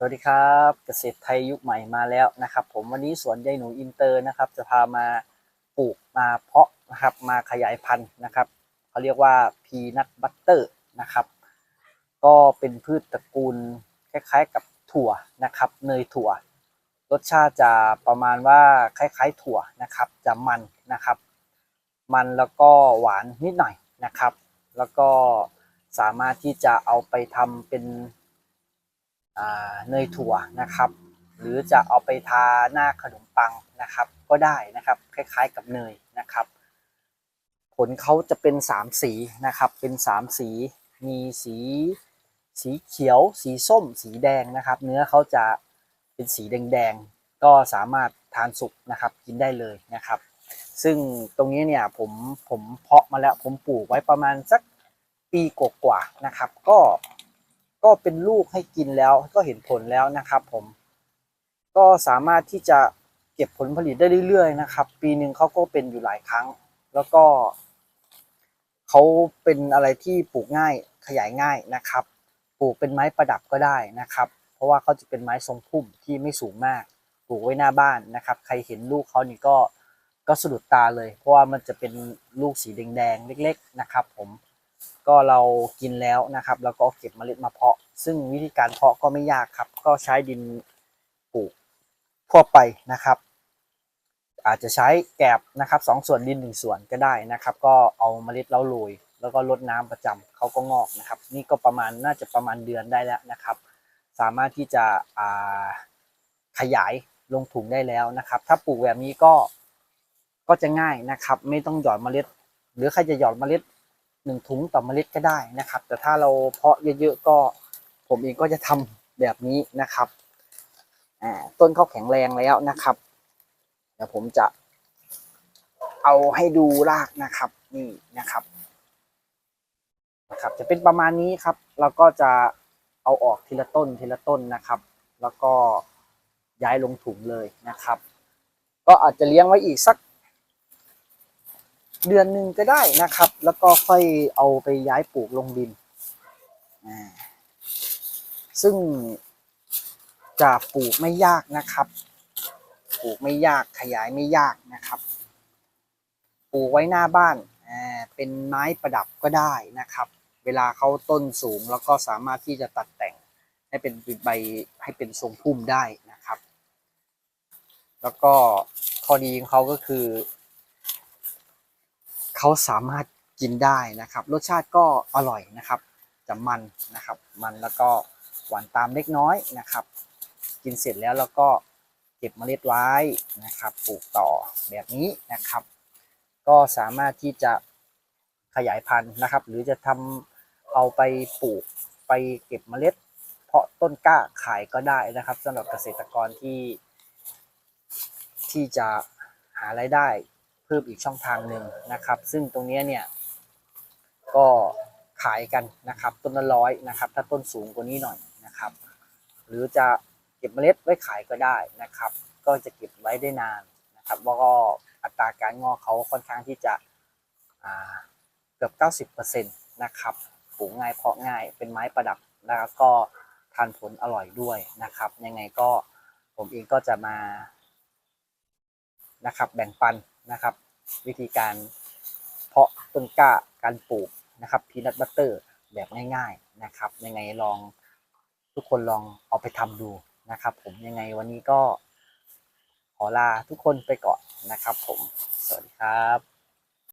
สวัสดีครับเกษตรไทยยุคใหม่มาแล้วนะครับ ผมวันนี้สวนยายหนูอินเตอร์นะครับ จะพามาปลูกมาเพาะนะครับมาขยายพันธุ์นะครับเขาเรียกว่าพีนัทบัตเตอร์นะครับ ก็เป็นพืชตระกูลคล้ายๆกับถั่วนะครับเนยถั่ว รสชาติจะประมาณว่าคล้ายๆถั่วนะครับจะมันนะครับ มันแล้วก็หวานนิดหน่อยนะครับ แล้วก็สามารถที่จะเอาไปทำเป็น เนยถั่วนะครับ หรือจะเอาไปทาหน้าขนมปังนะครับ ก็ได้นะครับ คล้ายๆกับเนยนะครับ ผลเขาจะเป็นสามสีนะครับ เป็นสามสีมีสีสีเขียว สีส้ม สีแดงนะครับ เนื้อเขาจะเป็นสีแดงๆ ก็สามารถทานสุกนะครับ กินได้เลยนะครับ ซึ่งตรงนี้เนี่ยผมผมเพาะมาแล้วผมปลูกไว้ประมาณสักปีกว่าๆนะครับ ก็ ก็เป็นลูกให้กินแล้วก็เห็นผลแล้วนะครับ ผม ก็สามารถที่จะเก็บผลผลิตได้เรื่อยๆ นะครับ ปีหนึ่งเขาก็เป็นอยู่หลายครั้ง แล้วก็เขาเป็นอะไรที่ปลูกง่ายขยายง่ายนะครับ ปลูกเป็นไม้ประดับก็ได้นะครับ เพราะว่าเขาจะเป็นไม้ทรงพุ่มที่ไม่สูงมากปลูกไว้หน้าบ้านนะครับ ใครเห็นลูกเขานี่ก็ก็สะดุดตาเลย เพราะว่ามันจะเป็นลูกสีแดงๆเล็ก ๆ นะครับ ผม ก็เรากินแล้วนะครับ แล้วก็เก็บเมล็ดมาเพาะ ซึ่งวิธีการเพาะก็ไม่ยากครับ ก็ใช้ดินปลูกทั่วไปนะครับ อาจจะใช้แกบนะครับสองส่วนดินหนึ่งส่วนก็ได้นะครับ ก็เอาเมล็ดแล้วโรยแล้วก็รดน้ำประจำเขาก็งอกนะครับ นี่ก็ประมาณน่าจะประมาณเดือนได้แล้วนะครับ สามารถที่จะขยายลงถุงได้แล้วนะครับ ถ้าปลูกแบบนี้ก็ก็จะง่ายนะครับ ไม่ต้องหยอดเมล็ด หรือใครจะหยอดเมล็ด หนึ่งถุงต่อเมล็ดก็ได้นะครับ แต่ถ้าเราเพาะเยอะๆก็ ผมเองก็จะทำแบบนี้นะครับอ่าต้นเขาแข็งแรงแล้วนะครับเดี๋ยวผมจะ เอาให้ดูรากนะครับนี่นะครับนะครับ จะเป็นประมาณนี้ครับแล้วก็จะเอาออกทีละต้นทีละต้นนะครับ แล้วก็ย้ายลงถุงเลยนะครับ ก็อาจจะเลี้ยงไว้อีกสัก เดือนหนึ่งก็ได้นะครับ แล้วก็ค่อยเอาไปย้ายปลูกลงดิน ซึ่งจะปลูกไม่ยากนะครับ ปลูกไม่ยากขยายไม่ยากนะครับ ปลูกไว้หน้าบ้าน เป็นไม้ประดับก็ได้นะครับ เวลาเขาต้นสูงแล้วก็สามารถที่จะตัดแต่งให้เป็นใบให้เป็นทรงพุ่มได้นะครับ แล้วก็ข้อดีของเขาก็คือ เขาสามารถกินได้นะครับ รสชาติก็อร่อยนะครับจะมันนะครับ มันแล้วก็หวานตามเล็กน้อยนะครับ กินเสร็จแล้วแล้วก็เก็บเมล็ดไว้นะครับ ปลูกต่อแบบนี้นะครับ ก็สามารถที่จะขยายพันธุ์นะครับ หรือจะทำเอาไปปลูกไปเก็บเมล็ด เพาะต้นกล้าขายก็ได้นะครับสำหรับเกษตรกรที่ที่จะหารายได้ เพิ่มอีกช่องทางหนึ่งนะครับ ซึ่งตรงนี้เนี่ยก็ขายกันนะครับ ต้นละร้อยนะครับ ถ้าต้นสูงกว่านี้หน่อยนะครับ หรือจะเก็บเมล็ดไว้ขายก็ได้นะครับ ก็จะเก็บไว้ได้นานนะครับแล้วก็อัตราการงอกเขาค่อนข้างที่จะเกือบ90%นะครับปลูกง่ายเพาะง่ายเป็นไม้ประดับแล้วก็ทานผลอร่อยด้วยนะครับ ยังไงก็ผมเองก็จะมานะครับแบ่งปัน นะครับ วิธีการเพาะต้นกล้าการปลูกนะครับพีนัทบัตเตอร์แบบง่ายๆนะครับยังไงลองทุกคนลองเอาไปทำดูนะครับ ผมยังไงวันนี้ก็ขอลาทุกคนไปก่อนนะครับ ผม สวัสดีครับ